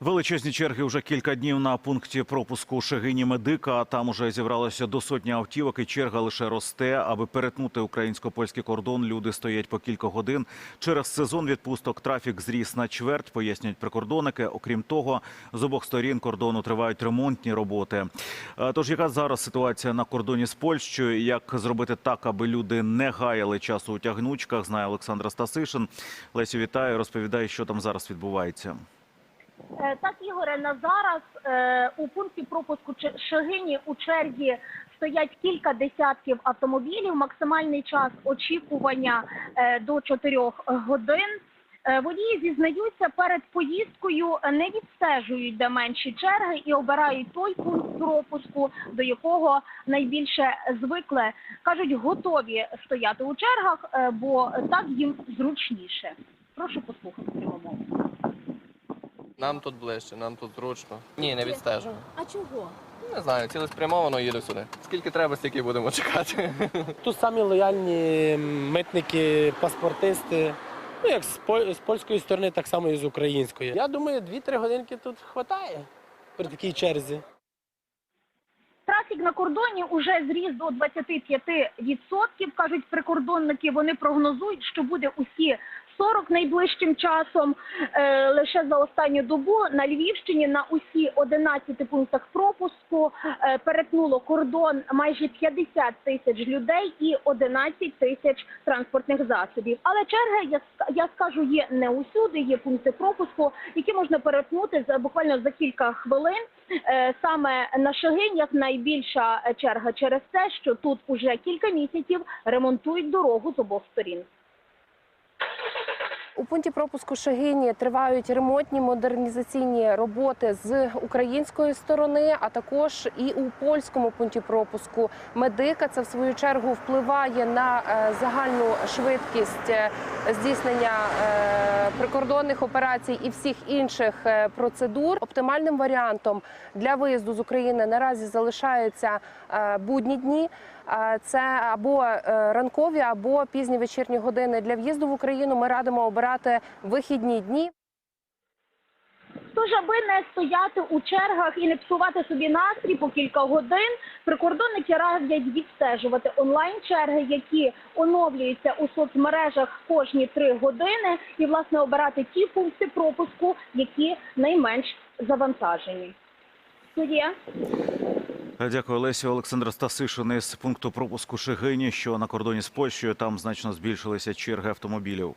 Величезні черги вже кілька днів на пункті пропуску Шегині Медика. Там уже зібралося до сотні автівок, і черга лише росте. Аби перетнути українсько-польський кордон, люди стоять по кілька годин. Через сезон відпусток трафік зріс на чверть, пояснюють прикордонники. Окрім того, з обох сторін кордону тривають ремонтні роботи. Е, Тож яка зараз ситуація на кордоні з Польщею? Як зробити так, аби люди не гаяли часу у тягнучках? Знає Олександра Стасишин. Лесю, вітаю. Розповідає, що там зараз відбувається. Е, Так, Ігоре, на зараз е, у пункті пропуску Шегині у черзі стоять кілька десятків автомобілів. Максимальний час очікування е, до 4 годин. Водії зізнаються перед поїздкою не відстежують де менші черги і обирають той пункт пропуску, до якого найбільше звикли. кажуть, готові стояти у чергах, бо так їм зручніше. Прошу послухати мову. Нам тут ближче, нам тут зручно. Ні, не відстежую. А чого? Не знаю, цілеспрямовано їду сюди. Скільки треба, стільки будемо чекати. Тут самі лояльні митники, паспортисти. Ну, як з, по- з польської сторони, так само і з української. Я думаю, 2-3 годинки тут вистачає при такій черзі. Трафік на кордоні уже зріс до 25%, кажуть прикордонники. Вони прогнозують, що буде усі 40 найближчим часом. Е, лише за останню добу на Львівщині на усі 11 пунктах пропуску е, перетнуло кордон майже 50 тисяч людей і 11 тисяч транспортних засобів. Але черги, я, я скажу, є не усюди. Є пункти пропуску, які можна перетнути за буквально за кілька хвилин. Е, саме на Шегинях найбільша черга через те, що тут уже кілька місяців ремонтують дорогу з обох сторін. У пункті пропуску Шагині тривають ремонтні модернізаційні роботи з української сторони, а також і у польському пункті пропуску медика. Це в свою чергу впливає на е, загальну швидкість е, здійснення е, прикордонних операцій і всіх інших е, процедур. Оптимальним варіантом для виїзду з України наразі залишаються е, будні дні. Е, Це або ранкові, або пізні вечірні години. Для в'їзду в Україну ми радимо обирати вихідні дні. Тож, аби не стояти у чергах і не псувати собі настрій по кілька годин, прикордонники радять відстежувати онлайн-черги, які оновлюються у соцмережах кожні три години, і власне обирати ті пункти пропуску, які найменш завантажені. Студія. Дякую, Олесю. Олександр Стасишин із пункту пропуску Шегині, що на кордоні з Польщею. Там значно збільшилися черги автомобілів.